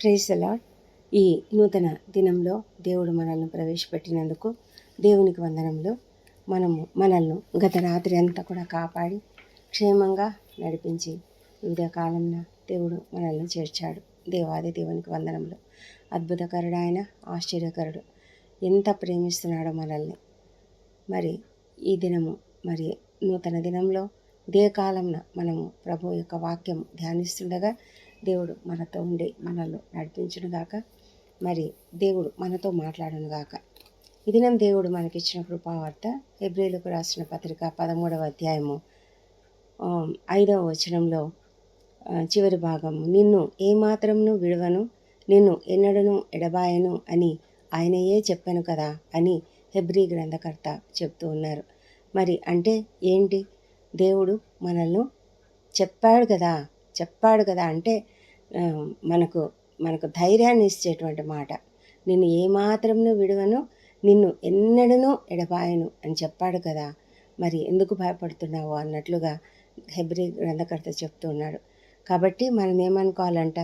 Praise అలాడ్ ఈ నూతన దినంలో దేవుడు మనల్ని ప్రవేశపెట్టినందుకు దేవునికి వందనంలో మనము మనల్ని గత రాత్రి అంతా కూడా కాపాడి క్షేమంగా నడిపించి వివిధ కాలంలో దేవుడు మనల్ని చేర్చాడు. దేవాది దేవునికి వందనంలో అద్భుతకరుడు ఆయన ఆశ్చర్యకరుడు. ఎంత ప్రేమిస్తున్నాడో మనల్ని. మరి ఈ దినము మరి నూతన దినంలో ఇదే కాలంన మనము ప్రభు యొక్క వాక్యం ధ్యానిస్తుండగా దేవుడు మనతో ఉండి మనల్ని నడిపించునుగాక మరి దేవుడు మనతో మాట్లాడునుగాక ఈ దినం దేవుడు మనకిచ్చిన కృపావార్త ఎబ్రిలకు రాసిన పత్రిక పదమూడవ అధ్యాయము ఐదవ వచనంలో చివరి భాగము. నిన్ను ఏమాత్రమును విడవను నిన్ను ఎన్నడను ఎడబాయను అని ఆయనయే చెప్పాను కదా అని హెబ్రీ గ్రంథకర్త చెప్తూ ఉన్నారు. మరి అంటే ఏంటి? దేవుడు మనల్ని చెప్పాడు కదా చెప్పాడు కదా అంటే మనకు మనకు ధైర్యాన్ని ఇచ్చేటువంటి మాట. నిన్ను ఏమాత్రమును విడవను నిన్ను ఎన్నడనూ ఎడబాయను అని చెప్పాడు కదా. మరి ఎందుకు భయపడుతున్నావు? అన్నట్లుగా హెబ్రి గ్రంథకర్త చెప్తూ ఉన్నాడు. కాబట్టి మనం ఏమనుకోవాలంట?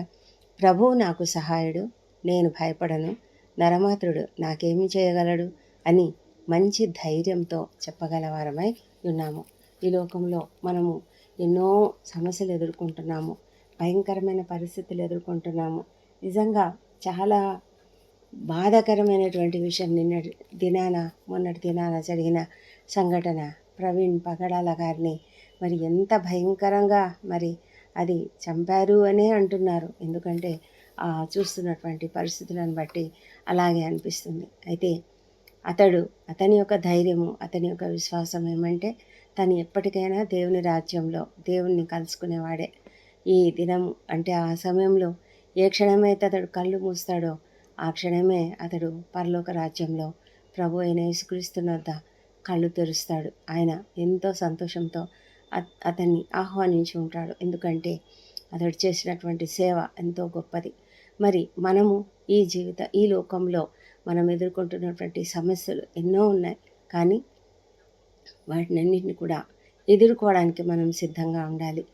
ప్రభువు నాకు సహాయుడు నేను భయపడను నరమాత్రుడు నాకేమి చేయగలడు అని మంచి ధైర్యంతో చెప్పగలవారమై ఉన్నాము. ఈ లోకంలో మనము ఎన్నో సమస్యలు ఎదుర్కొంటున్నాము. భయంకరమైన పరిస్థితులు ఎదుర్కొంటున్నాము. నిజంగా చాలా బాధాకరమైనటువంటి విషయం నిన్నటి దినాన మొన్నటి దినాన జరిగిన సంఘటన. ప్రవీణ్ పగడాల గారిని మరి ఎంత భయంకరంగా మరి అది చంపారు అనే అంటున్నారు. ఎందుకంటే ఆ చూస్తున్నటువంటి పరిస్థితులను బట్టి అలాగే అనిపిస్తుంది. అయితే అతడు అతని యొక్క ధైర్యము అతని యొక్క విశ్వాసం ఏమంటే తను ఎప్పటికైనా దేవుని రాజ్యంలో దేవుణ్ణి కలుసుకునేవాడే. ఈ దినం అంటే ఆ సమయంలో ఏ క్షణమైతే అతడు కళ్ళు మూస్తాడో ఆ క్షణమే అతడు పరలోక రాజ్యంలో ప్రభు అయిన యేసుక్రీస్తున్న కళ్ళు తెరుస్తాడు. ఆయన ఎంతో సంతోషంతో అత్- అతన్ని ఆహ్వానించి ఉంటాడు. ఎందుకంటే అతడు చేసినటువంటి సేవ ఎంతో గొప్పది. మరి మనము ఈ జీవిత ఈ లోకంలో మనం ఎదుర్కొంటున్నటువంటి సమస్యలు ఎన్నో ఉన్నాయి. కానీ వాటినన్నింటిని కూడా ఎదుర్కోవడానికి మనం సిద్ధంగా ఉండాలి.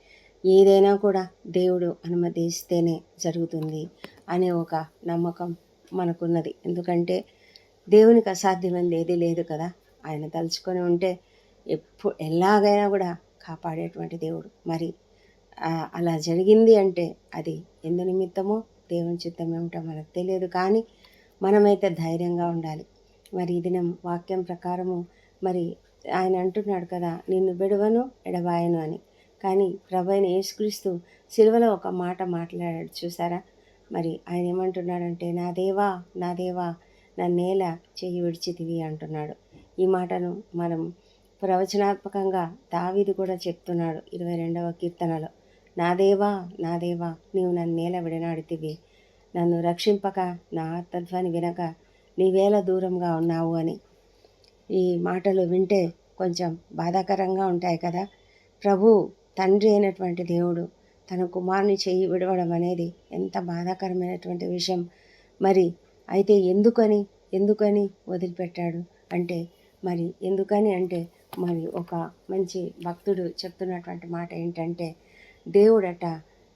ఏదైనా కూడా దేవుడు అనుమతిస్తేనే జరుగుతుంది అనే ఒక నమ్మకం మనకున్నది. ఎందుకంటే దేవునికి అసాధ్యమైనది ఏదీ లేదు కదా. ఆయన తలుచుకొని ఉంటే ఎప్పుడు ఎలాగైనా కూడా కాపాడేటువంటి దేవుడు. మరి అలా జరిగింది అంటే అది ఎందు నిమిత్తమో దేవుని చిత్తం ఏమిటో మనకు తెలియదు కానీ మనమైతే ధైర్యంగా ఉండాలి. మరి ఈ దినం వాక్యం ప్రకారము మరి ఆయన అంటున్నాడు కదా నిన్ను విడవను ఎడబాయను అని. కానీ ప్రభు అయిన యేసుక్రీస్తు సిలువలో ఒక మాట మాట్లాడాడు చూసారా మరి ఆయన ఏమంటున్నాడంటే నా దేవా నా దేవా నా నేల చెయ్యి విడిచితివి అంటున్నాడు. ఈ మాటను మనం ప్రవచనాత్మకంగా దావీదు కూడా చెప్తున్నాడు ఇరవై రెండవ కీర్తనలో. నా దేవా నా దేవా నీవు నన్ను నేల విడనాడితివి. నన్ను రక్షింపక నా ఆత్మధ్వాన్ని వినక నీవేల దూరంగా ఉన్నావు అని. ఈ మాటలు వింటే కొంచెం బాధాకరంగా ఉంటాయి కదా? ప్రభు తండ్రి అయినటువంటి దేవుడు తన కుమారుని చెయ్యి విడవడం అనేది ఎంత బాధాకరమైనటువంటి విషయం. మరి అయితే ఎందుకని ఎందుకని వదిలిపెట్టాడు? అంటే మరి ఎందుకని అంటే మరి ఒక మంచి భక్తుడు చెప్తున్నటువంటి మాట ఏంటంటే దేవుడట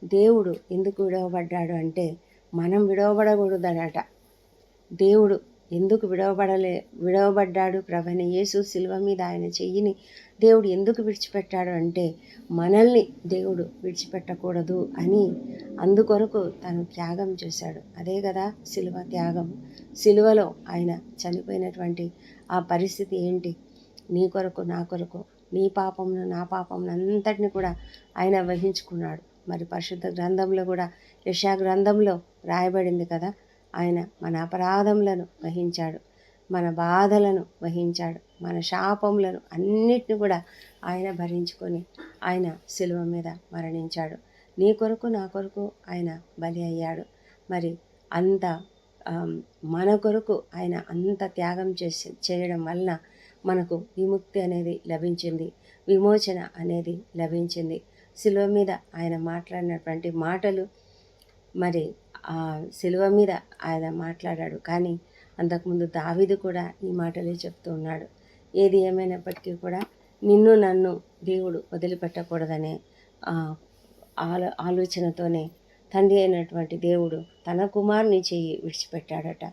దేవుడు ఎందుకు విడవబడ్డాడు అంటే మనం విడవబడకూడదనట దేవుడు ఎందుకు విడవబడలే విడవబడ్డాడు? ప్రభని యేసు శిల్వ మీద ఆయన చెయ్యిని దేవుడు ఎందుకు విడిచిపెట్టాడు అంటే మనల్ని దేవుడు విడిచిపెట్టకూడదు అని అందుకొరకు తను త్యాగం చేశాడు. అదే కదా శిలువ త్యాగం. శిలువలో ఆయన చనిపోయినటువంటి ఆ పరిస్థితి ఏంటి? నీ కొరకు నా కొరకు నీ పాపమును నా పాపమును అంతటిని కూడా ఆయన వహించుకున్నాడు. మరి పరిశుద్ధ గ్రంథంలో కూడా యశా గ్రంథంలో రాయబడింది కదా ఆయన మన అపరాధములను వహించాడు. మన బాధలను వహించాడు. మన శాపములను అన్నిటిని కూడా ఆయన భరించుకొని ఆయన శిలువ మీద మరణించాడు. నీ కొరకు నా కొరకు ఆయన బలి అయ్యాడు. మరి అంత మన కొరకు ఆయన అంత త్యాగం చేసి చేయడం వలన మనకు విముక్తి అనేది లభించింది. విమోచన అనేది లభించింది. శిలువ మీద ఆయన మాట్లాడినటువంటి మాటలు మరి ఆ శిలువ మీద ఆయన మాట్లాడాడు. కానీ అంతకుముందు దావిది కూడా ఈ మాటలే చెప్తూ ఉన్నాడు. ఏది ఏమైనప్పటికీ కూడా నిన్ను నన్ను దేవుడు వదిలిపెట్టకూడదనే ఆ, ఆలో ఆలోచనతోనే తండ్రి అయినటువంటి దేవుడు తన కుమారుని చెయ్యి విడిచిపెట్టాడట.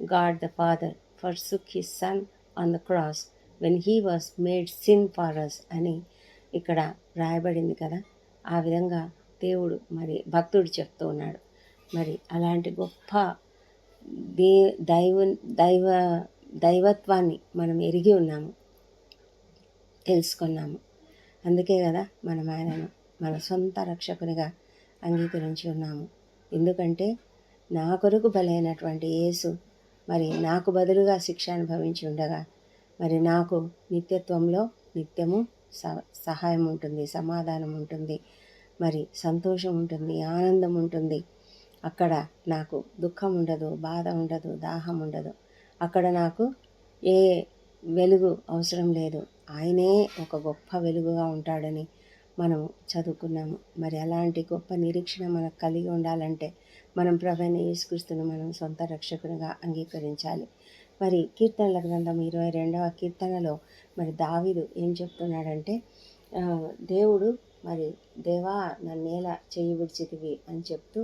God the Father forsook his son on the cross when he was made sin for us అని ఇక్కడ రాయబడింది కదా. ఆ విధంగా దేవుడు మరి భక్తుడు చెప్తూ ఉన్నాడు. మరి అలాంటి గొప్ప దే దైవ దైవ దైవత్వాన్ని మనం ఎరిగి ఉన్నాము. తెలుసుకున్నాము. అందుకే కదా మనం ఆయనను మన సొంత రక్షకునిగా అంగీకరించి ఉన్నాము. ఎందుకంటే నా కొరకు బలైనటువంటి యేసు మరి నాకు బదులుగా శిక్ష అనుభవించి ఉండగా మరి నాకు నిత్యత్వంలో నిత్యము సహాయం ఉంటుంది సమాధానం ఉంటుంది మరి సంతోషం ఉంటుంది ఆనందం ఉంటుంది. అక్కడ నాకు దుఃఖం ఉండదు బాధ ఉండదు దాహం ఉండదు. అక్కడ నాకు ఏ వెలుగు అవసరం లేదు. ఆయనే ఒక గొప్ప వెలుగుగా ఉంటాడని మనం చదువుకున్నాము. మరి అలాంటి గొప్ప నిరీక్షణ మనకు కలిగి ఉండాలంటే మనం ప్రభైన యేసుక్రీస్తును మనం సొంత రక్షకునిగా అంగీకరించాలి. మరి కీర్తనల గ్రంథం ఇరవై రెండవ కీర్తనలో మరి దావిదు ఏం చెప్తున్నాడంటే దేవుడు మరి దేవా నన్నేలా చేయి విడిచితివి అని చెప్తూ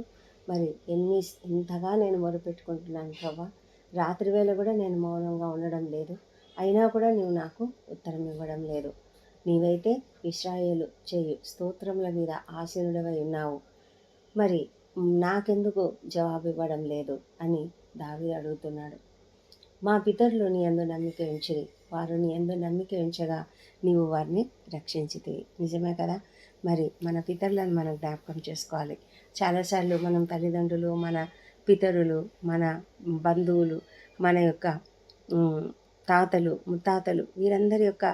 మరి ఎన్ని ఇంతగా నేను మొరుపెట్టుకుంటున్నాను ప్రభా? రాత్రి వేళ కూడా నేను మౌనంగా ఉండడం లేదు. అయినా కూడా నువ్వు నాకు ఉత్తరం ఇవ్వడం లేదు. నీవైతే ఇస్రాయేలు చేయు స్తోత్రముల మీద ఆశీనుడవై ఉన్నావు. మరి నాకెందుకు జవాబు ఇవ్వడం లేదు? అని దావి అడుగుతున్నాడు. మా పితరులు నీ ఎందు నమ్మిక ఉంచిరి. వారు నీ ఎందు నమ్మిక ఉంచగా నీవు వారిని రక్షించితివి. నిజమే కదా? మరి మన పితరులను మనం జ్ఞాపకం చేసుకోవాలి. చాలాసార్లు మనం తల్లిదండ్రులు మన పితరులు మన బంధువులు మన యొక్క తాతలు ముత్తాతలు వీరందరి యొక్క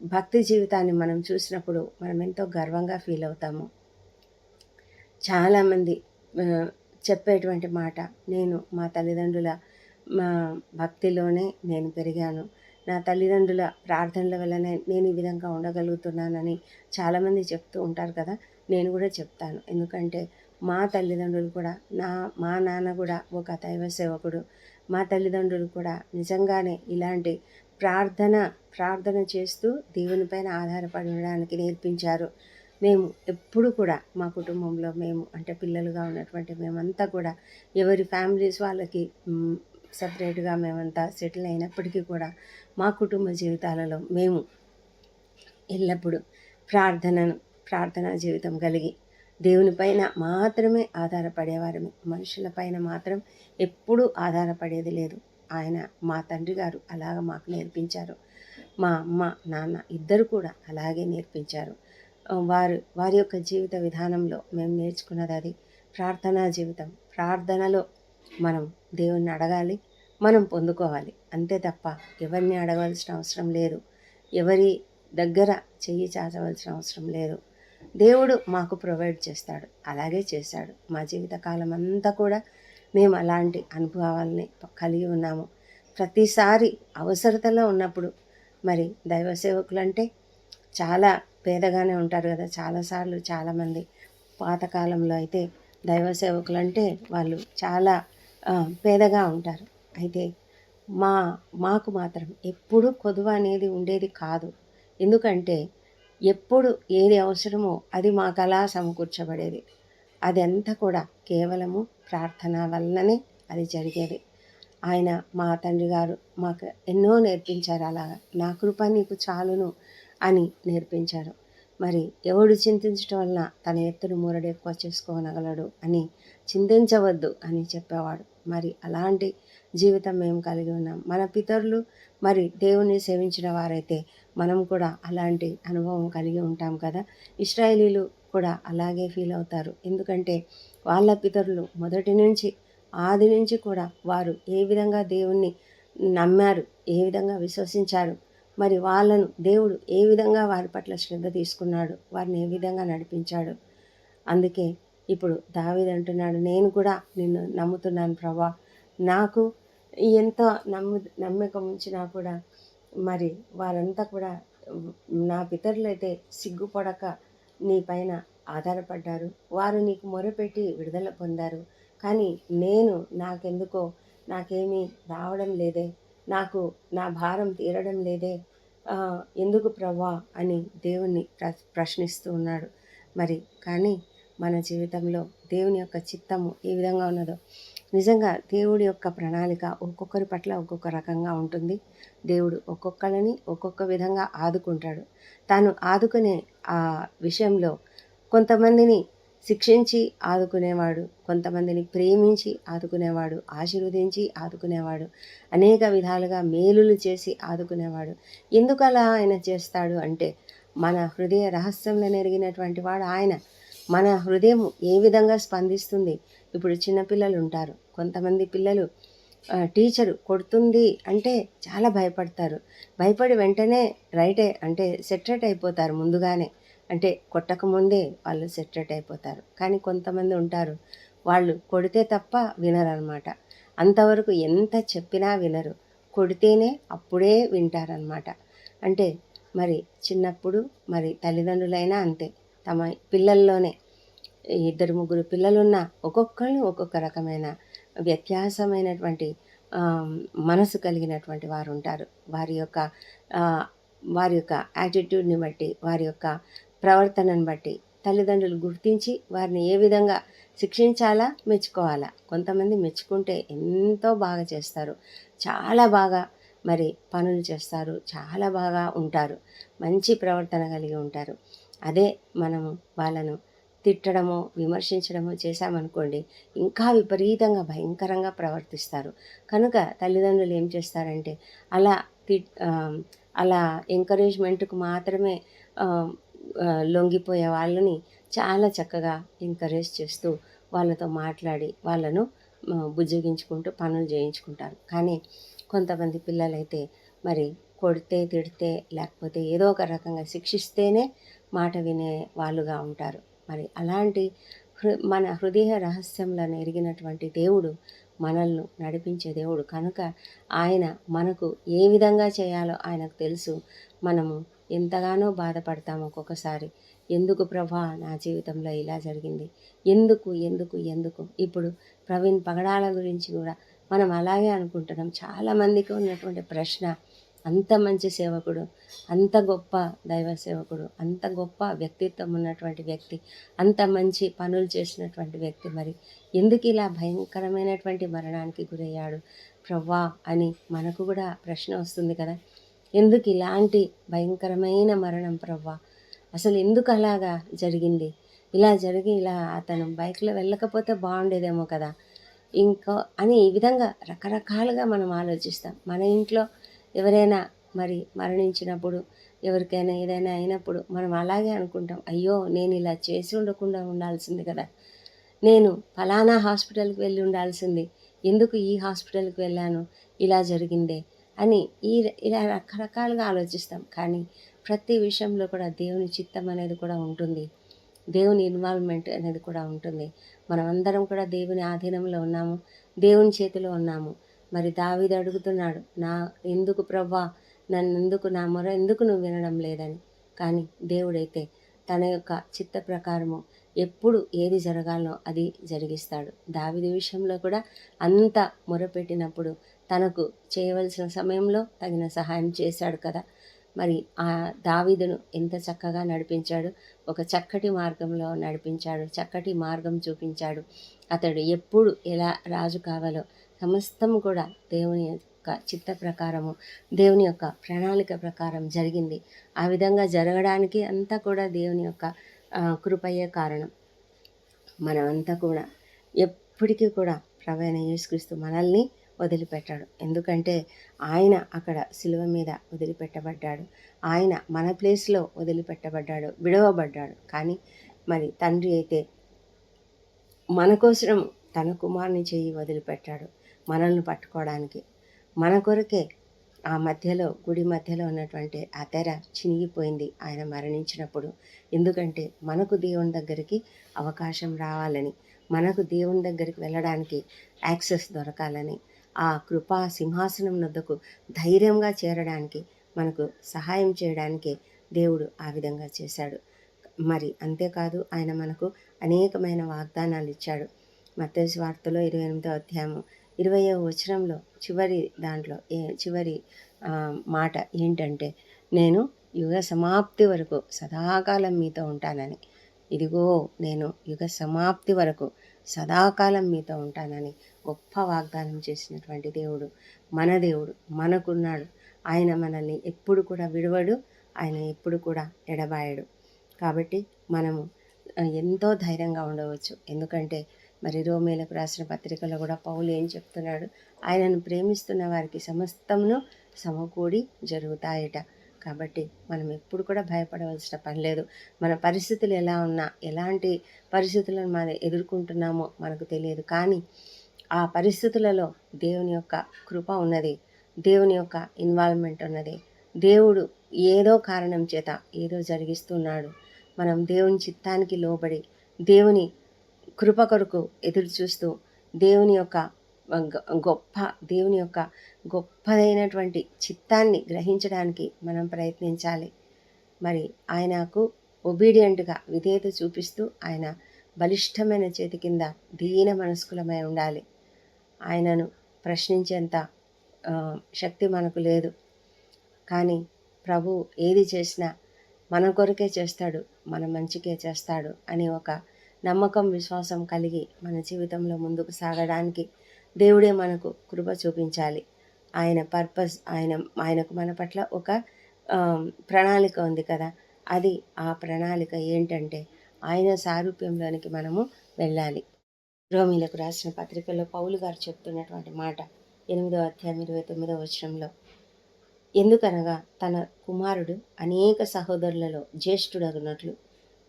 భక్తి జీవితాన్ని మనం చూసినప్పుడు మనం ఎంతో గర్వంగా ఫీల్ అవుతాము. చాలామంది చెప్పేటువంటి మాట నేను మా తల్లిదండ్రుల మా భక్తిలోనే నేను పెరిగాను. నా తల్లిదండ్రుల ప్రార్థనల వల్లనే నేను ఈ విధంగా ఉండగలుగుతున్నానని చాలామంది చెప్తూ ఉంటారు కదా నేను కూడా చెప్తాను. ఎందుకంటే మా తల్లిదండ్రులు కూడా నా మా నాన్న కూడా ఒక దైవ సేవకుడు. మా తల్లిదండ్రులు కూడా నిజంగానే ఇలాంటి ప్రార్థన ప్రార్థన చేస్తూ దేవునిపైన ఆధారపడి ఉండడానికి నేర్పించారు. మేము ఎప్పుడు కూడా మా కుటుంబంలో మేము అంటే పిల్లలుగా ఉన్నటువంటి మేమంతా కూడా ఎవరి ఫ్యామిలీస్ వాళ్ళకి సపరేట్గా మేమంతా సెటిల్ అయినప్పటికీ కూడా మా కుటుంబ జీవితాలలో మేము ఎల్లప్పుడూ ప్రార్థనను ప్రార్థనా జీవితం కలిగి దేవునిపైన మాత్రమే ఆధారపడేవారమే. మనుషులపైన మాత్రం ఎప్పుడూ ఆధారపడేది లేదు. ఆయన మా తండ్రి గారు అలాగ మాకు నేర్పించారు. మా అమ్మ నాన్న ఇద్దరు కూడా అలాగే నేర్పించారు. వారు వారి యొక్క జీవిత విధానంలో మేము నేర్చుకున్నది అది ప్రార్థనా జీవితం. ప్రార్థనలో మనం దేవుణ్ణి అడగాలి మనం పొందుకోవాలి. అంతే తప్ప ఎవరిని అడగవలసిన అవసరం లేదు. ఎవరి దగ్గర చెయ్యి చాచవలసిన అవసరం లేదు. దేవుడు మాకు ప్రొవైడ్ చేస్తాడు. అలాగే చేశాడు. మా జీవితకాలం అంతా కూడా మేము అలాంటి అనుభవాలని కలిగి ఉన్నాము. ప్రతిసారి అవసరతలో ఉన్నప్పుడు మరి దైవ సేవకులు అంటే చాలా పేదగానే ఉంటారు కదా. చాలాసార్లు చాలామంది పాతకాలంలో అయితే దైవ సేవకులు అంటే వాళ్ళు చాలా పేదగా ఉంటారు. అయితే మా మాకు మాత్రం ఎప్పుడు కొదువ అనేది ఉండేది కాదు. ఎందుకంటే ఎప్పుడు ఏది అవసరమో అది మాకు అలా సమకూర్చబడేది. అదంతా కూడా కేవలము ప్రార్థన వల్లనే అది జరిగేది. ఆయన మా తండ్రి గారు మాకు ఎన్నో నేర్పించారు. అలాగా నా కృప నీకు చాలును అని నేర్పించారు. మరి ఎవడు చింతించడం వలన తన ఎత్తును మూరడు ఎక్కువ చేసుకోనగలడు అని చింతించవద్దు అని చెప్పేవాడు. మరి అలాంటి జీవితం మేము కలిగి ఉన్నాం. మన పితరులు మరి దేవుణ్ణి సేవించిన వారైతే మనం కూడా అలాంటి అనుభవం కలిగి ఉంటాం కదా. ఇస్రాయేలీలు కూడా అలాగే ఫీల్ అవుతారు. ఎందుకంటే వాళ్ళ పితరులు మొదటి నుంచి ఆది నుంచి కూడా వారు ఏ విధంగా దేవుణ్ణి నమ్మారు ఏ విధంగా విశ్వసించారు మరి వాళ్ళను దేవుడు ఏ విధంగా వారి పట్ల శ్రద్ధ తీసుకున్నాడు వారిని ఏ విధంగా నడిపించాడు. అందుకే ఇప్పుడు దావిది అంటున్నాడు నేను కూడా నిన్ను నమ్ముతున్నాను ప్రభా. నాకు ఎంత నమ్ము నమ్మకం ఉంచినా కూడా మరి వారంతా కూడా నా పితరులైతే సిగ్గుపడక నీ పైన ఆధారపడ్డారు. వారు నీకు మొరపెట్టి విడుదల పొందారు. కానీ నేను నాకెందుకో నాకేమీ రావడం లేదే. నాకు నా భారం తీరడం లేదే. ఎందుకు ప్రవ్వా అని దేవుణ్ణి ప్ర ప్రశ్నిస్తూ ఉన్నాడు. మరి కానీ మన జీవితంలో దేవుని యొక్క చిత్తము ఏ విధంగా ఉన్నదో. నిజంగా దేవుడి యొక్క ప్రణాళిక ఒక్కొక్కరి పట్ల ఒక్కొక్క రకంగా ఉంటుంది. దేవుడు ఒక్కొక్కరిని ఒక్కొక్క విధంగా ఆదుకుంటాడు. తాను ఆదుకునే ఆ విషయంలో కొంతమందిని శిక్షించి ఆదుకునేవాడు కొంతమందిని ప్రేమించి ఆదుకునేవాడు ఆశీర్వదించి ఆదుకునేవాడు అనేక విధాలుగా మేలులు చేసి ఆదుకునేవాడు. ఎందుకలా ఆయన చేస్తాడు అంటే మన హృదయ రహస్యంలో ఎరిగినటువంటి వాడు ఆయన. మన హృదయం ఏ విధంగా స్పందిస్తుంది? ఇప్పుడు చిన్నపిల్లలు ఉంటారు. కొంతమంది పిల్లలు టీచరు కొడుతుంది అంటే చాలా భయపడతారు. భయపడి వెంటనే రైటే అంటే సెటరేట్ అయిపోతారు ముందుగానే. అంటే కొట్టక ముందే వాళ్ళు సెటరేట్ అయిపోతారు. కానీ కొంతమంది ఉంటారు వాళ్ళు కొడితే తప్ప వినరనమాట. అంతవరకు ఎంత చెప్పినా వినరు. కొడితేనే అప్పుడే వింటారనమాట. అంటే మరి చిన్నప్పుడు మరి తల్లిదండ్రులైనా అంతే. తమ పిల్లల్లోనే ఇద్దరు ముగ్గురు పిల్లలున్న ఒక్కొక్కళ్ళు ఒక్కొక్క రకమైన వ్యత్యాసమైనటువంటి మనసు కలిగినటువంటి వారు ఉంటారు వారి యొక్క వారి యొక్క యాటిట్యూడ్ని బట్టి వారి యొక్క ప్రవర్తనను బట్టి తల్లిదండ్రులు గుర్తించి వారిని ఏ విధంగా శిక్షించాలా మెచ్చుకోవాలా? కొంతమంది మెచ్చుకుంటే ఎంతో బాగా చేస్తారు. చాలా బాగా మరి పనులు చేస్తారు. చాలా బాగా ఉంటారు. మంచి ప్రవర్తన కలిగి ఉంటారు. అదే మనము వాళ్ళను తిట్టడము విమర్శించడము చేశామనుకోండి ఇంకా విపరీతంగా భయంకరంగా ప్రవర్తిస్తారు. కనుక తల్లిదండ్రులు ఏం చేస్తారంటే అలా తి అలా ఎంకరేజ్మెంట్కు మాత్రమే లొంగిపోయే వాళ్ళని చాలా చక్కగా ఎంకరేజ్ చేస్తూ వాళ్ళతో మాట్లాడి వాళ్ళను బుజ్జగించుకుంటూ పనులు చేయించుకుంటారు. కానీ కొంతమంది పిల్లలైతే మరి కొడితే తిడితే లేకపోతే ఏదో ఒక రకంగా శిక్షిస్తేనే మాట వినే వాళ్ళుగా ఉంటారు. మరి అలాంటి హృ మన హృదయ రహస్యంలను ఎరిగినటువంటి దేవుడు మనల్ని నడిపించే దేవుడు. కనుక ఆయన మనకు ఏ విధంగా చేయాలో ఆయనకు తెలుసు. మనము ఎంతగానో బాధపడతాము ఒక్కొక్కసారి. ఎందుకు ప్రభా నా జీవితంలో ఇలా జరిగింది? ఎందుకు ఎందుకు ఎందుకు? ఇప్పుడు ప్రవీణ్ పగడాల గురించి కూడా మనం అలాగే అనుకుంటున్నాం. చాలామందికి ఉన్నటువంటి ప్రశ్న అంత మంచి సేవకుడు అంత గొప్ప దైవ సేవకుడు అంత గొప్ప వ్యక్తిత్వం ఉన్నటువంటి వ్యక్తి అంత మంచి పనులు చేసినటువంటి వ్యక్తి మరి. ఎందుకు ఇలా భయంకరమైనటువంటి మరణానికి గురయ్యాడు? ప్రవ్వా అని మనకు కూడా ప్రశ్న వస్తుంది కదా. ఎందుకు ఇలాంటి భయంకరమైన మరణం ప్రవ్వా? అసలు ఎందుకు అలాగా జరిగింది? ఇలా జరిగి ఇలా అతను బైక్లో వెళ్ళకపోతే బాగుండేదేమో కదా. ఇంకో అని ఈ విధంగా రకరకాలుగా మనం ఆలోచిస్తాం. మన ఇంట్లో ఎవరైనా మరి మరణించినప్పుడు ఎవరికైనా ఏదైనా అయినప్పుడు మనం అలాగే అనుకుంటాం అయ్యో నేను ఇలా చేసి ఉండకుండా ఉండాల్సింది కదా. నేను ఫలానా హాస్పిటల్కి వెళ్ళి ఉండాల్సింది. ఎందుకు ఈ హాస్పిటల్కి వెళ్ళాను? ఇలా జరిగిందే అని ఈ ఇలా రకరకాలుగా ఆలోచిస్తాం. కానీ ప్రతి విషయంలో కూడా దేవుని చిత్తం అనేది కూడా ఉంటుంది. దేవుని ఇన్వాల్వ్మెంట్ అనేది కూడా ఉంటుంది. మనం అందరం కూడా దేవుని ఆధీనంలో ఉన్నాము. దేవుని చేతిలో ఉన్నాము. మరి దావీదు అడుగుతున్నాడు నా ఎందుకు ప్రవ్వా? నన్ను ఎందుకు నా మొర ఎందుకు నువ్వు వినడం లేదని? కానీ దేవుడైతే తన యొక్క చిత్త ప్రకారము ఎప్పుడు ఏది జరగాలనో అది జరిగిస్తాడు. దావిది విషయంలో కూడా అంత మొరపెట్టినప్పుడు తనకు చేయవలసిన సమయంలో తగిన సహాయం చేశాడు కదా. మరి ఆ దావిదును ఎంత చక్కగా నడిపించాడు ఒక చక్కటి మార్గంలో నడిపించాడు చక్కటి మార్గం చూపించాడు. అతడు ఎప్పుడు ఎలా రాజు కావాలో సమస్తం కూడా దేవుని యొక్క చిత్త ప్రకారము దేవుని యొక్క ప్రణాళిక ప్రకారం జరిగింది. ఆ విధంగా జరగడానికి అంతా కూడా దేవుని యొక్క కృపయ్యే కారణం. మనమంతా కూడా ఎప్పటికీ కూడా ప్రవైన యేసుక్రీస్తు మనల్ని వదిలిపెట్టాడు. ఎందుకంటే ఆయన అక్కడ సిలువ మీద వదిలిపెట్టబడ్డాడు. ఆయన మన ప్లేస్లో వదిలిపెట్టబడ్డాడు విడవబడ్డాడు. కానీ మరి తండ్రి అయితే మన కోసం తన కుమారుని చేయి వదిలిపెట్టాడు. మనల్ని పట్టుకోవడానికి. మన కొరకే ఆ మధ్యలో గుడి మధ్యలో ఉన్నటువంటి ఆ తెర చినిగిపోయింది ఆయన మరణించినప్పుడు. ఎందుకంటే మనకు దేవుని దగ్గరికి అవకాశం రావాలని మనకు దేవుని దగ్గరికి వెళ్ళడానికి యాక్సెస్ దొరకాలని ఆ కృపా సింహాసనం వద్దకు ధైర్యంగా చేరడానికి మనకు సహాయం చేయడానికి దేవుడు ఆ విధంగా చేశాడు. మరి అంతేకాదు ఆయన మనకు అనేకమైన వాగ్దానాలు ఇచ్చాడు. మత్స్య వార్తలో ఇరవై ఎనిమిదో అధ్యాయము ఇరవయో వచనంలో చివరి దాంట్లో ఏ చివరి మాట ఏంటంటే నేను యుగ సమాప్తి వరకు సదాకాలం మీతో ఉంటానని. ఇదిగో నేను యుగ సమాప్తి వరకు సదాకాలం మీతో ఉంటానని గొప్ప వాగ్దానం చేసినటువంటి దేవుడు మన దేవుడు మనకున్నాడు. ఆయన మనల్ని ఎప్పుడు కూడా విడవడు ఆయన ఎప్పుడు కూడా ఎడబాయడు. కాబట్టి మనము ఎంతో ధైర్యంగా ఉండవచ్చు. ఎందుకంటే మరి రోమేలకు రాసిన పత్రికలో కూడా పౌలు ఏం చెప్తున్నాడు? ఆయనను ప్రేమిస్తున్న వారికి సమస్తమును సమకూడి జరుగుతాయట. కాబట్టి మనం ఎప్పుడు కూడా భయపడవలసిన పని లేదు. మన పరిస్థితులు ఎలా ఉన్నా ఎలాంటి పరిస్థితులను మనం ఎదుర్కొంటున్నామో మనకు తెలియదు. కానీ ఆ పరిస్థితులలో దేవుని యొక్క కృప ఉన్నది. దేవుని యొక్క ఇన్వాల్వ్మెంట్ ఉన్నది. దేవుడు ఏదో కారణం చేత ఏదో జరిగిస్తున్నాడు. మనం దేవుని చిత్తానికి లోబడి దేవుని కృప కొరకు ఎదురు చూస్తూ దేవుని యొక్క గొప్ప దేవుని యొక్క గొప్పదైనటువంటి చిత్తాన్ని గ్రహించడానికి మనం ప్రయత్నించాలి. మరి ఆయనకు ఒబీడియంట్గా విధేయత చూపిస్తూ ఆయన బలిష్టమైన చేతి కింద దీన మనస్కులమై ఉండాలి. ఆయనను ప్రశ్నించేంత శక్తి మనకు లేదు. కానీ ప్రభు ఏది చేసినా మన కొరకే చేస్తాడు మన మంచికే చేస్తాడు అని ఒక నమ్మకం విశ్వాసం కలిగి మన జీవితంలో ముందుకు సాగడానికి దేవుడే మనకు కృప చూపించాలి. ఆయన పర్పస్ ఆయన ఆయనకు మన పట్ల ఒక ప్రణాళిక ఉంది కదా. అది ఆ ప్రణాళిక ఏంటంటే ఆయన సారూప్యంలోనికి మనము వెళ్ళాలి. రోమిలకు రాసిన పత్రికలో పౌలు గారు చెప్తున్నటువంటి మాట ఎనిమిదో అధ్యాయం ఇరవై తొమ్మిదో వచనంలో ఎందుకనగా తన కుమారుడు అనేక సహోదరులలో జ్యేష్ఠుడగినట్లు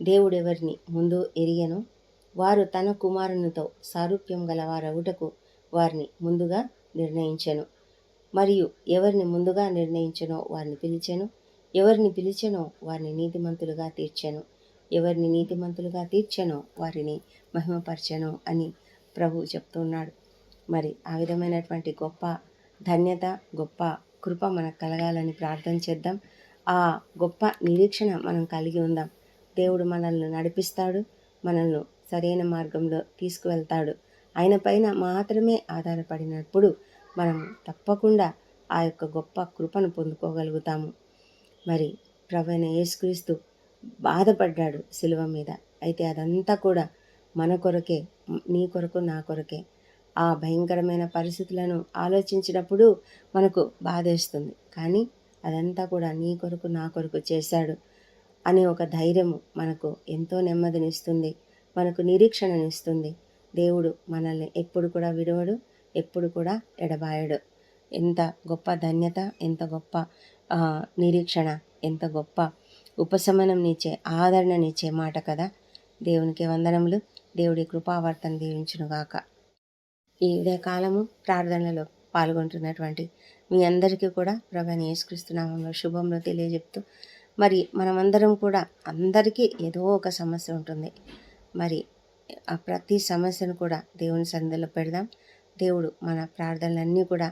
దేవుడెవరిని ముందు ఎరియను వారు తన కుమారునితో సారూప్యం గలవారవుటకు వారిని ముందుగా నిర్ణయించెను. మరియు ఎవరిని ముందుగా నిర్ణయించెనో వారిని పిలిచెను. ఎవరిని పిలిచెనో వారిని నీతిమంతులుగా తీర్చెను. ఎవరిని నీతిమంతులుగా తీర్చెనో వారిని మహిమపరచెను అని ప్రభు చెప్తున్నాడు. మరి ఆ విధమైనటువంటి గొప్ప ధన్యత గొప్ప కృప మనకు కలగాలని ప్రార్థన చేద్దాం. ఆ గొప్ప నిరీక్షణ మనం కలిగి ఉందాం. దేవుడు మనల్ని నడిపిస్తాడు మనల్ని సరైన మార్గంలో తీసుకువెళ్తాడు. ఆయన పైన మాత్రమే ఆధారపడినప్పుడు మనం తప్పకుండా ఆ యొక్క గొప్ప కృపను పొందుకోగలుగుతాము. మరి ప్రభు యేసుక్రీస్తు బాధపడ్డాడు శిలువ మీద. అయితే అదంతా కూడా మన కొరకే నీ కొరకు నా కొరకే. ఆ భయంకరమైన పరిస్థితులను ఆలోచించినప్పుడు మనకు బాధేస్తుంది. కానీ అదంతా కూడా నీ కొరకు నా కొరకు చేశాడు. అనే ఒక ధైర్యము మనకు ఎంతో నెమ్మదినిస్తుంది. మనకు నిరీక్షణనిస్తుంది. దేవుడు మనల్ని ఎప్పుడు కూడా విడవడు ఎప్పుడు కూడా ఎడబాయడు. ఎంత గొప్ప ధన్యత ఎంత గొప్ప నిరీక్షణ ఎంత గొప్ప ఉపశమనంనిచ్చే ఆదరణనిచ్చే మాట కదా. దేవునికి వందనములు. దేవుడి కృపావర్తన దీవించునుగాక. ఈ ఇదే కాలము ప్రార్థనలో పాల్గొంటున్నటువంటి మీ అందరికీ కూడా ప్రభాని యేసుక్రీస్తునామంలో శుభంలో తెలియజెప్తూ మరి మనమందరం కూడా అందరికీ ఏదో ఒక సమస్య ఉంటుంది. మరి ఆ ప్రతి సమస్యను కూడా దేవుని సందులో పెడదాం. దేవుడు మన ప్రార్థనలన్నీ కూడా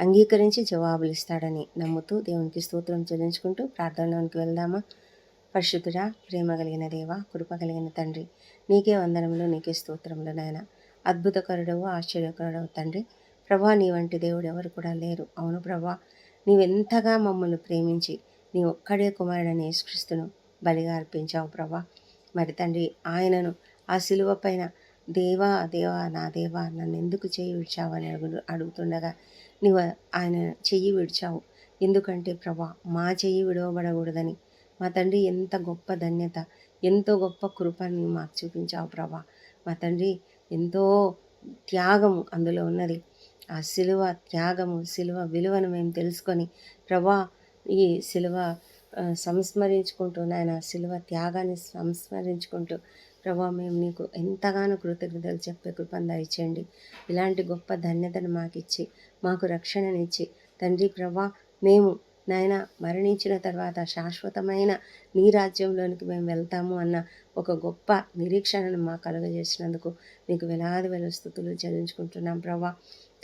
అంగీకరించి జవాబులు ఇస్తాడని నమ్ముతూ దేవునికి స్తోత్రం చెల్లించుకుంటూ ప్రార్థనలోనికి వెళ్దామా? పరిశుద్ధుడా ప్రేమ కలిగిన దేవ కృప కలిగిన తండ్రి నీకే వందనములు నీకే స్తోత్రములు నాయన. అద్భుతకరుడవు ఆశ్చర్యకరుడవు తండ్రి. ప్రభా నీ వంటి దేవుడు ఎవరు కూడా లేరు. అవును ప్రభా నీవెంతగా మమ్మల్ని ప్రేమించి నీ ఒక్కడే కుమారుడని యేసుక్రీస్తును బలిగా అర్పించావు ప్రభా. మరి తండ్రి ఆయనను ఆ శిలువ పైన దేవా దేవా నా దేవా నన్ను ఎందుకు చెయ్యి విడిచావని అడుగు అడుగుతుండగా నీవు ఆయన చెయ్యి విడిచావు. ఎందుకంటే ప్రభా మా చెయ్యి విడవబడకూడదని. మా తండ్రి ఎంత గొప్ప ధన్యత ఎంతో గొప్ప కృపని మాకు చూపించావు ప్రభా. మా తండ్రి ఎంతో త్యాగము అందులో ఉన్నది. ఆ సిలువ త్యాగము సిలువ విలువను మేము తెలుసుకొని ప్రభా ఈ శిలువ సంస్మరించుకుంటూ నాయన సిలువ త్యాగాన్ని సంస్మరించుకుంటూ ప్రభా మేము నీకు ఎంతగానో కృతజ్ఞతలు చెప్పే కృపను దయచేయండి. ఇలాంటి గొప్ప ధన్యతను మాకు ఇచ్చి మాకు రక్షణనిచ్చి తండ్రి ప్రభా మేము నాయన మరణించిన తర్వాత శాశ్వతమైన నీ రాజ్యంలోనికి మేము వెళ్తాము అన్న ఒక గొప్ప నిరీక్షణను మాకు కలుగజేసినందుకు నీకు వేలాది వేల స్థుతులు చెల్లించుకుంటున్నాం. ప్రభా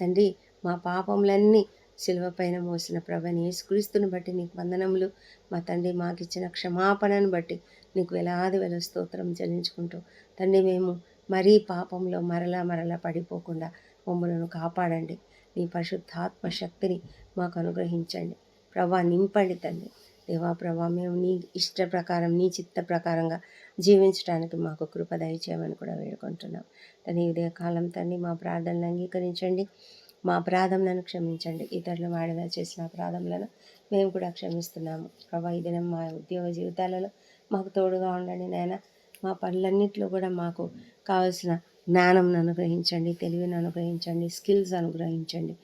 తండ్రి మా పాపములన్నీ శిలువ పైన మోసిన ప్రభని యేసుక్రీస్తుని బట్టి నీకు వందనములు. మా తండ్రి మాకిచ్చిన క్షమాపణను బట్టి నీకు వేలాది వేల స్తోత్రం చెల్లించుకుంటూ తండ్రి మేము మరీ పాపంలో మరలా మరలా పడిపోకుండా మమ్మలను కాపాడండి. నీ పరిశుద్ధాత్మ శక్తిని మాకు అనుగ్రహించండి. ప్రభా నింపండి తండ్రి. దేవా ప్రభా మేము నీ ఇష్ట ప్రకారం నీ చిత్త ప్రకారంగా జీవించడానికి మాకు కృప దయచేయమని కూడా వేడుకుంటున్నాం. తన ఉదయ కాలం తండ్రి మా ప్రార్థనలు అంగీకరించండి. మా అపరాధములను క్షమించండి. ఇతరులు వాడిగా చేసిన అపరాధములను మేము కూడా క్షమిస్తున్నాము. ప్రభా ఈ దినం మా ఉద్యోగ జీవితాలలో మాకు తోడుగా ఉండండి నాయన. మా పనులన్నింటిలో కూడా మాకు కావలసిన జ్ఞానం అనుగ్రహించండి తెలివిని అనుగ్రహించండి స్కిల్స్ అనుగ్రహించండి.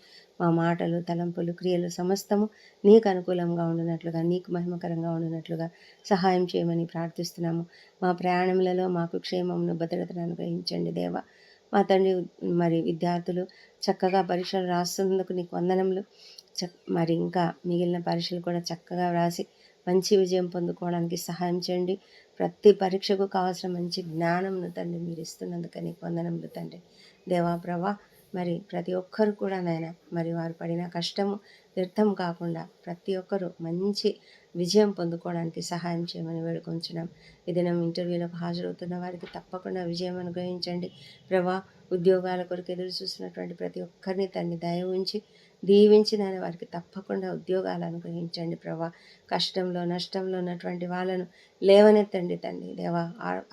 మా మాటలు తలంపులు క్రియలు సమస్తము నీకు అనుకూలంగా ఉండినట్లుగా నీకు మహిమకరంగా ఉండినట్లుగా సహాయం చేయమని ప్రార్థిస్తున్నాము. మా ప్రయాణములలో మాకు క్షేమమును భద్రతను అనుగ్రహించండి దేవా. మా తండ్రి మరి విద్యార్థులు చక్కగా పరీక్షలు రాస్తున్నందుకు నీకు వందనములు. చక్ మరి ఇంకా మిగిలిన పరీక్షలు కూడా చక్కగా వ్రాసి మంచి విజయం పొందుకోవడానికి సహాయం చేయండి. ప్రతి పరీక్షకు కావాల్సిన మంచి జ్ఞానంను తండ్రి మీరు ఇస్తున్నందుకు నీకు వందనములు తండ్రి. దేవా ప్రభా మరి ప్రతి ఒక్కరు కూడా నాయన మరి వారు పడిన కష్టము వ్యర్థం కాకుండా ప్రతి ఒక్కరూ మంచి విజయం పొందుకోవడానికి సహాయం చేయమని వేడుకొంచున్నాం. ఈ దినం ఇంటర్వ్యూలకు హాజరవుతున్న వారికి తప్పకుండా విజయం అనుగ్రహించండి. ప్రభా ఉద్యోగాల కొరకు ఎదురు చూసినటువంటి ప్రతి ఒక్కరిని తన్ని దయ ఉంచి దీవించి నేను వారికి తప్పకుండా ఉద్యోగాలు అనుగ్రహించండి ప్రభా. కష్టంలో నష్టంలో ఉన్నటువంటి వాళ్ళను లేవనెత్తండి తండ్రి దేవా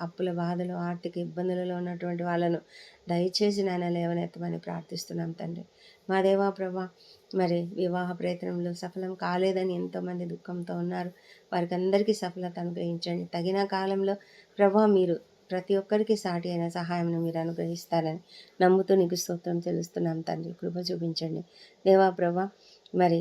అప్పుల బాధలు ఆర్థిక ఇబ్బందులలో ఉన్నటువంటి వాళ్ళను దయచేసి నాయన లేవనెత్తమని ప్రార్థిస్తున్నాం తండ్రి. మా దేవా ప్రభా మరి వివాహ ప్రయత్నంలో సఫలం కాలేదని ఎంతోమంది దుఃఖంతో ఉన్నారు. వారికి అందరికీ సఫలత అనుగ్రహించండి. తగిన కాలంలో ప్రభా మీరు ప్రతి ఒక్కరికి సాటి అయిన సహాయం మీరు అనుగ్రహిస్తారని నమ్ముతూ నీకు స్తోత్రం తెలుస్తున్నాం తండ్రి. కృప చూపించండి. దేవా ప్రభా మరి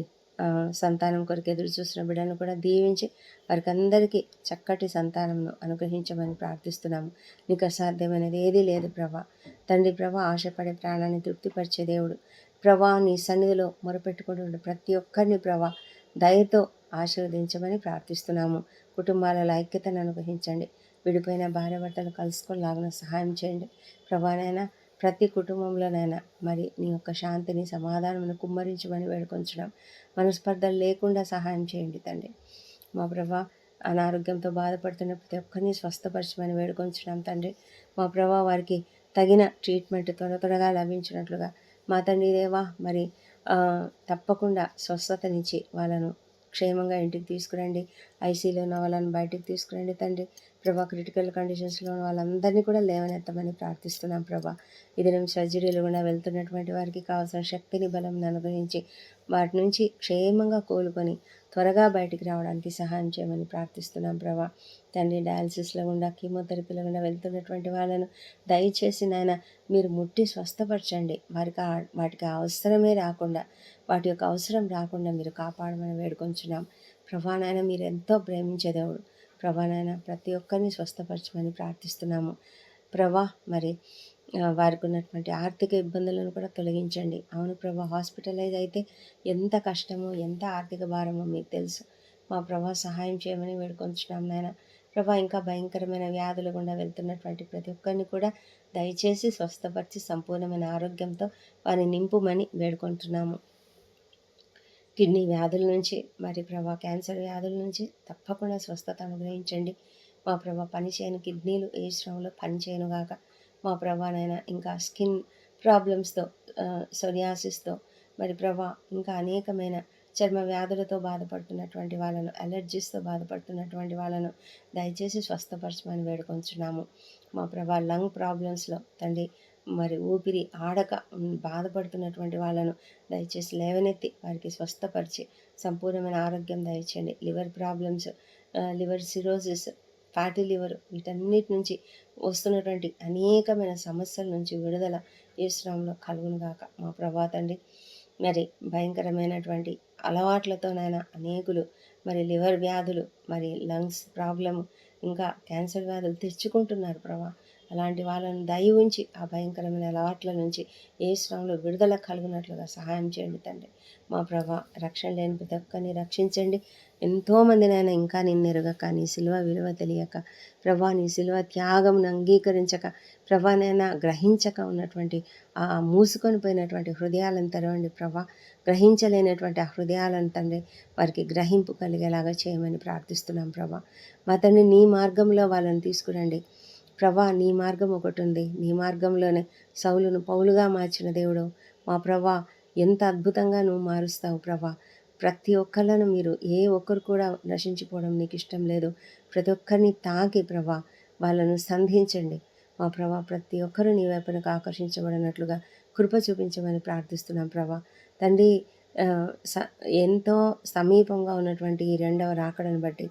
సంతానం కొరకు ఎదురు చూసిన బిడ్డను కూడా దీవించి వారికి అందరికీ చక్కటి సంతానంను అనుగ్రహించమని ప్రార్థిస్తున్నాము. నీకు అసాధ్యమైనది ఏదీ లేదు ప్రభా. తండ్రి ప్రభా ఆశపడే ప్రాణాన్ని తృప్తిపరిచే దేవుడు ప్రభా నీ సన్నిధిలో మొరపెట్టుకుంటున్న ప్రతి ఒక్కరిని ప్రభా దయతో ఆశీర్వదించమని ప్రార్థిస్తున్నాము. కుటుంబాలలో ఐక్యతను అనుగ్రహించండి. విడిపోయిన భార్య భర్తలు కలుసుకోలాగిన సహాయం చేయండి. ప్రభానైనా ప్రతి కుటుంబంలోనైనా మరి నీ యొక్క శాంతిని సమాధానమును కుమ్మరించమని వేడుకొంచడం మనస్పర్ధలు లేకుండా సహాయం చేయండి తండ్రి. మా ప్రభా అనారోగ్యంతో బాధపడుతున్న ప్రతి ఒక్కరిని స్వస్థపరచమని వేడుకొంచడం తండ్రి. మా ప్రభా వారికి తగిన ట్రీట్మెంట్ త్వర త్వరగా లభించినట్లుగా మా తండ్రి దేవా మరి తప్పకుండా స్వస్థతనిచ్చి వాళ్ళను క్షేమంగా ఇంటికి తీసుకురండి. ఐసీలో ఉన్న వాళ్ళని బయటికి తీసుకురండి తండ్రి. ప్రభా క్రిటికల్ కండిషన్స్లో ఉన్న వాళ్ళందరినీ కూడా లేవనెత్తమని ప్రార్థిస్తున్నాం ప్రభా. ఇది నేను సర్జరీలు కూడా వెళ్తున్నటువంటి వారికి కావాల్సిన శక్తిని బలం అనుగ్రహించి వాటి నుంచి క్షేమంగా కోలుకొని త్వరగా బయటికి రావడానికి సహాయం చేయమని ప్రార్థిస్తున్నాం ప్రభా. తండ్రి డయాలసిస్లో గుండా కీమోథెరపీలో గుండా వెళ్తున్నటువంటి వాళ్ళను దయచేసి నాయన మీరు ముట్టి స్వస్థపరచండి. వారికి ఆ- వాటికి అవసరమే రాకుండా వాటి యొక్క అవసరం రాకుండా మీరు కాపాడమని వేడుకొంచున్నాం. ప్రభా నాయన మీరు ఎంతో ప్రేమించే దేవుడు. ప్రభా ప్రతి ఒక్కరిని స్వస్థపరచమని ప్రార్థిస్తున్నాము. ప్రభా మరి వారికి ఉన్నటువంటి ఆర్థిక ఇబ్బందులను కూడా తొలగించండి. అవును ప్రభా హాస్పిటలైజ్ అయితే ఎంత కష్టమో ఎంత ఆర్థిక భారమో మీకు తెలుసు. మా ప్రభా సహాయం చేయమని వేడుకొంచున్నాం నాయన. ప్రభా ఇంకా భయంకరమైన వ్యాధులు గుండా వెళ్తున్నటువంటి ప్రతి ఒక్కరిని కూడా దయచేసి స్వస్థపరిచి సంపూర్ణమైన ఆరోగ్యంతో వారిని నింపుమని వేడుకుంటున్నాము. కిడ్నీ వ్యాధుల నుంచి మరి ప్రభా క్యాన్సర్ వ్యాధుల నుంచి తప్పకుండా స్వస్థత అనుగ్రహించండి. మా ప్రభా పనిచేయని కిడ్నీలు ఏ శ్రమంలో పనిచేయను గాక. మా ప్రభానైనా ఇంకా స్కిన్ ప్రాబ్లమ్స్తో సొరియాసిస్తో మరి ప్రభా ఇంకా అనేకమైన చర్మ వ్యాధులతో బాధపడుతున్నటువంటి వాళ్ళను అలర్జీస్తో బాధపడుతున్నటువంటి వాళ్ళను దయచేసి స్వస్థపరచమని వేడుకొంచున్నాము. మా ప్రభా లంగ్ ప్రాబ్లమ్స్లో తండ్రి మరి ఊపిరి ఆడక బాధపడుతున్నటువంటి వాళ్ళను దయచేసి లేవనెత్తి వారికి స్వస్థపరిచి సంపూర్ణమైన ఆరోగ్యం దయచేయండి. Liver problems liver cirrhosis fatty liver వీటన్నిటి నుంచి వస్తున్నటువంటి అనేకమైన సమస్యల నుంచి విడుదల ఈ శ్రమంలో కలుగును గాక. మా ప్రభా తండ్రి మరి భయంకరమైనటువంటి అలవాట్లతోనైనా అనేకులు మరి లివర్ వ్యాధులు మరి లంగ్స్ ప్రాబ్లము ఇంకా క్యాన్సర్ వ్యాధులు తెచ్చుకుంటున్నారు ప్రభా. అలాంటి వాళ్ళని దయ ఉంచి ఆ భయంకరమైన అలవాట్ల నుంచి ఏ శ్రమంలో విడుదల కలుగునట్లుగా సహాయం చేయండి తండ్రి. మా ప్రభా రక్షణ లేని ప్రతి ఒక్కరిని రక్షించండి. ఎంతోమంది నాయన ఇంకా నిన్నెరుగక నీ సిలువ విలువ తెలియక ప్రభా నీ సిలువ త్యాగమును అంగీకరించక ప్రభానైనా గ్రహించక ఉన్నటువంటి ఆ మూసుకొని పోయినటువంటి హృదయాలను తెరవండి ప్రభా. గ్రహించలేనటువంటి ఆ హృదయాలను తండ్రి వారికి గ్రహింపు కలిగేలాగా చేయమని ప్రార్థిస్తున్నాం ప్రభా. మా తండ్రి నీ మార్గంలో వాళ్ళని తీసుకురండి. ప్రభా నీ మార్గం ఒకటి ఉంది నీ మార్గంలోనే సౌలును పౌలుగా మార్చిన దేవుడు. మా ప్రభా ఎంత అద్భుతంగా నువ్వు మారుస్తావు ప్రభా. ప్రతి ఒక్కళ్ళను మీరు ఏ ఒక్కరు కూడా నశించిపోవడం నీకు ఇష్టం లేదు. ప్రతి ఒక్కరిని తాకి ప్రభా వాళ్ళను సంధించండి. మా ప్రభా ప్రతి ఒక్కరూ నీ వైపునకు ఆకర్షించబడినట్లుగా కృప చూపించమని ప్రార్థిస్తున్నాం ప్రభా. తండ్రి స ఎంతో సమీపంగా ఉన్నటువంటి ఈ రెండవ రాకడను బట్టి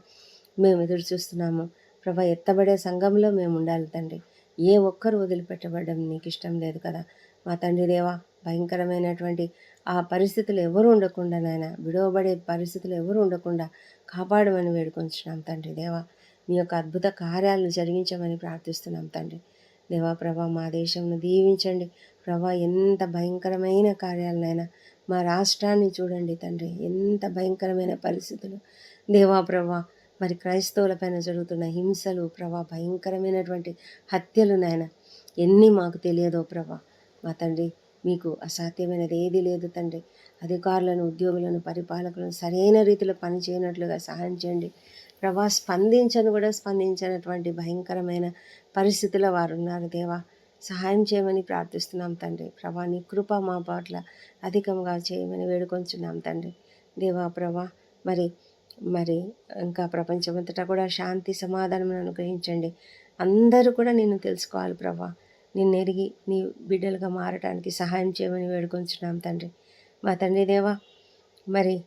మేము ఎదురు చూస్తున్నాము. ప్రభా ఎత్తబడే సంఘంలో మేము ఉండాలి తండ్రి. ఏ ఒక్కరు వదిలిపెట్టబడడం నీకు ఇష్టం లేదు కదా. మా తండ్రి దేవా భయంకరమైనటువంటి ఆ పరిస్థితులు ఎవరు ఉండకుండా నాయన విడవబడే పరిస్థితులు ఎవరు ఉండకుండా కాపాడమని వేడుకొంచున్నాం తండ్రి దేవా. మీ యొక్క అద్భుత కార్యాలను జరిగించమని ప్రార్థిస్తున్నాం తండ్రి. దేవా ప్రభా మా దేశంను దీవించండి. ప్రభా ఎంత భయంకరమైన కార్యాలనైనా మా రాష్ట్రాన్ని చూడండి తండ్రి ఎంత భయంకరమైన పరిస్థితులు. దేవా ప్రభా మరి క్రైస్తవుల పైన జరుగుతున్న హింసలు ప్రభా భయంకరమైనటువంటి హత్యలు నాయన. ఎన్ని మాకు తెలియదో ప్రభా. మా తండ్రి మీకు అసాధ్యమైనది ఏది లేదు తండ్రి. అధికారులను ఉద్యోగులను పరిపాలకులను సరైన రీతిలో పనిచేయనట్లుగా సహాయం చేయండి. ప్రభా స్పందించను కూడా స్పందించినటువంటి భయంకరమైన పరిస్థితుల్లో వారు ఉన్నారు దేవా. సహాయం చేయమని ప్రార్థిస్తున్నాం తండ్రి. ప్రభా నీ కృప మా పట్ల అధికంగా చేయమని వేడుకొంచున్నాం తండ్రి. దేవా ప్రభా మరి మరి ఇంకా ప్రపంచమంతటా కూడా శాంతి సమాధానం అనుగ్రహించండి. అందరూ కూడా నిన్ను తెలుసుకోవాలి ప్రభా. నిన్ను ఎరిగి నీ బిడ్డలుగా మారటానికి సహాయం చేయమని వేడుకొంచున్నాం తండ్రి. మా తండ్రి దేవా మరి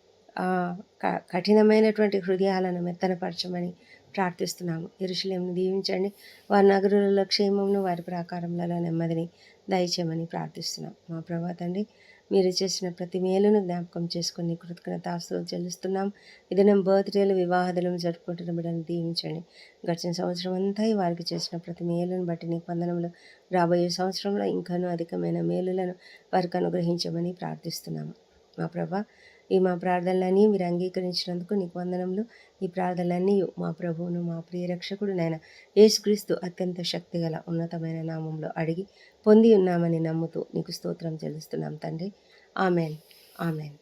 క- కఠినమైనటువంటి హృదయాలను మెత్తనపరచమని ప్రార్థిస్తున్నాము. ఇరుషులేమును దీవించండి. వారి నగరులలో క్షేమమును వారి ప్రాకారములలో నెమ్మదిని దయచేయమని ప్రార్థిస్తున్నాం. మా ప్రభా తండ్రి మీరు చేసిన ప్రతి మేలును జ్ఞాపకం చేసుకుని కృతజ్ఞతాస్తులు చెల్లిస్తున్నాం. ఇదనం బర్త్డేలు వివాహాదులను జరుపుకుంటున్న బిడ్డను దీవించండి. గడిచిన సంవత్సరం అంతా వారికి చేసిన ప్రతి మేలును బట్టి నీ వందనములు. రాబోయే సంవత్సరంలో ఇంకానూ అధికమైన మేలులను వారికి అనుగ్రహించమని ప్రార్థిస్తున్నాము. మా ప్రభా ఈ మా ప్రార్థనలన్నీ మీరు అంగీకరించినందుకు నీకు వందనములు. ఈ ప్రార్థనలన్నీ మా ప్రభువును మా ప్రియ రక్షకుడు నాయన యేసుక్రీస్తు అత్యంత శక్తిగల ఉన్నతమైన నామంలో అడిగి పొంది ఉన్నామని నమ్ముతూ నీకు స్తోత్రం చెల్లిస్తున్నాం తండ్రి. ఆమెన్. ఆమెన్.